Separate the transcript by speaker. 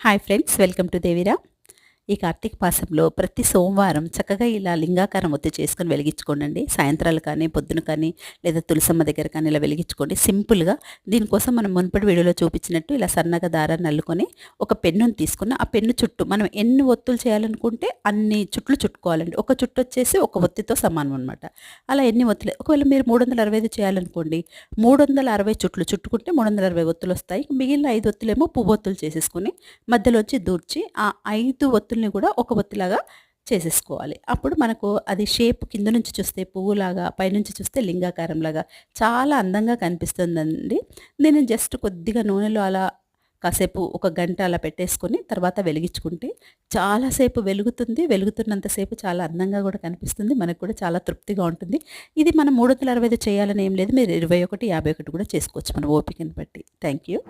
Speaker 1: Hi friends, welcome to Devira. ఈ కార్తీక మాసంలో ప్రతి సోమవారం చక్కగా ఇలా లింగాకారం ఒత్తి చేసుకొని వెలిగించుకోండి సాయంత్రాలు కానీ పొద్దున కానీ లేదా తులసమ్మ దగ్గర కానీ ఇలా వెలిగించుకోండి. సింపుల్గా దీనికోసం మనం మునుపటి వీడియోలో చూపించినట్టు ఇలా సన్నగా దారాన్ని అల్లుకొని ఒక పెన్నుని తీసుకుని ఆ పెన్ను చుట్టూ మనం ఎన్ని ఒత్తులు చేయాలనుకుంటే అన్ని చుట్లు చుట్టుకోవాలండి. ఒక చుట్టు వచ్చేసి ఒక ఒత్తితో సమానం అనమాట అలా ఎన్ని ఒత్తులు ఒకవేళ మీరు మూడు వందల అరవై ఐదు చేయాలనుకోండి మూడు వందల అరవై చుట్లు చుట్టుకుంటే మూడు వందల అరవై ఒత్తులు వస్తాయి. మిగిలిన ఐదు ఒత్తులేమో పువ్వొత్తులు చేసేసుకుని మధ్యలోంచి దూర్చి ఆ ఐదు పువ్వుల్ని కూడా ఒక ఒత్తిలాగా చేసేసుకోవాలి. అప్పుడు మనకు అది షేప్ కింద నుంచి చూస్తే పువ్వులాగా పైనుంచి చూస్తే లింగాకారంలాగా చాలా అందంగా కనిపిస్తుందండి. నేను జస్ట్ కొద్దిగా నూనెలో అలా కాసేపు ఒక గంట అలా పెట్టేసుకొని తర్వాత వెలిగించుకుంటే చాలాసేపు వెలుగుతుంది. వెలుగుతున్నంతసేపు చాలా అందంగా కూడా కనిపిస్తుంది. మనకు కూడా చాలా తృప్తిగా ఉంటుంది. ఇది మనం మూడు వందల అరవై చేయాలని ఏం లేదు. మీరు ఇరవై ఒకటి యాభై ఒకటి కూడా చేసుకోవచ్చు. మన ఓపికని బట్టి. Thank you.